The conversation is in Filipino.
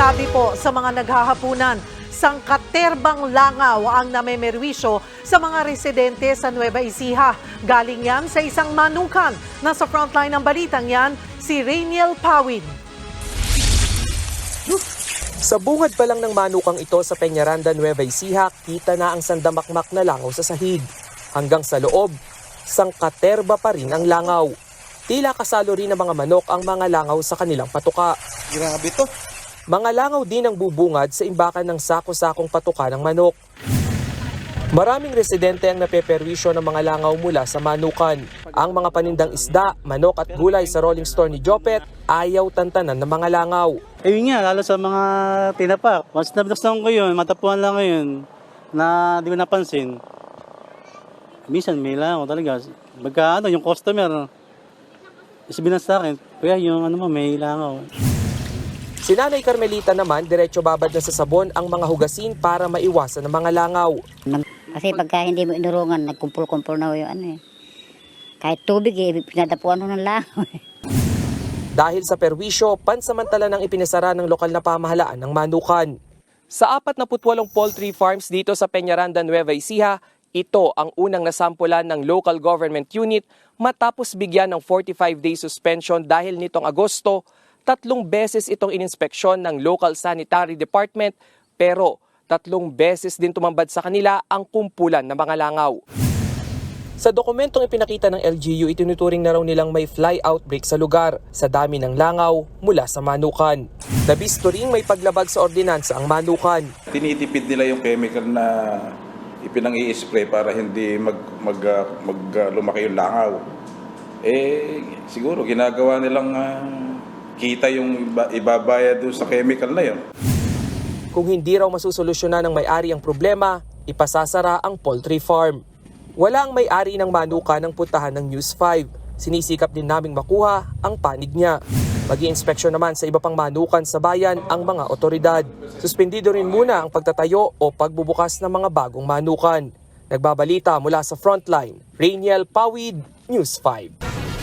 Tabi po sa mga naghahapunan, sangkaterbang langaw ang namemerwisyo sa mga residente sa Nueva Ecija. Galing yan sa isang manukan. Nasa frontline ng balitang yan, si Rainiel Pawid. Sa bungad pa lang ng manukang ito sa Peñaranda, Nueva Ecija, kita na ang sandamakmak na langaw sa sahig. Hanggang sa loob, sangkaterba pa rin ang langaw. Tila kasalo rin ng mga manok ang mga langaw sa kanilang patuka. Grabe to. Mga langaw din ang bubungad sa imbakan ng sako-sakong patuka ng manok. Maraming residente ang napeperwisyo ng mga langaw mula sa manukan. Ang mga panindang isda, manok at gulay sa rolling store ni Jopet ayaw tantanan ng mga langaw. Ayun nga, lalo sa mga tinapa. Once na binuksan ko yun, matapuan lang ngayon na di ko napansin. Minsan may lang ako talaga. Magka ano, yung customer, sabihin sa akin, kuya yung ano mo, may langaw. Si Nanay Carmelita naman, diretso babad na sa sabon ang mga hugasin para maiwasan ng mga langaw. Kasi pagka hindi mo inurungan, nagkumpul-kumpul na yung ano eh. Kahit tubig eh, pinadapuan ho ng langaw eh. Dahil sa perwisyo, pansamantala nang ipinasara ng lokal na pamahalaan ng manukan. Sa 48 poultry farms dito sa Peñaranda, Nueva Ecija, ito ang unang nasampulan ng local government unit matapos bigyan ng 45-day suspension dahil nitong Agosto, tatlong beses itong ininspeksyon ng local sanitary department pero tatlong beses din tumambad sa kanila ang kumpulan ng mga langaw. Sa dokumentong ipinakita ng LGU, itinuturing na raw nilang may fly outbreak sa lugar sa dami ng langaw mula sa manukan. Nabisto ring may paglabag sa ordinansa ang manukan. Tinitipid nila yung chemical na ipinang i-spray para hindi mag, mag, ah, mag ah, lumaki yung langaw. Eh, siguro ginagawa nilang ah, kita yung iba- ibabayad doon sa chemical na yun. Kung hindi raw masusolusyonan ng may-ari ang problema, ipasasara ang poultry farm. Wala ang may-ari ng manuka ng puntahan ng News 5. Sinisikap din naming makuha ang panig niya. mag inspeksyon naman sa iba pang manukan sa bayan ang mga otoridad. Suspendido rin muna ang pagtatayo o pagbubukas ng mga bagong manukan. Nagbabalita mula sa frontline, Rainiel Pawid, News 5.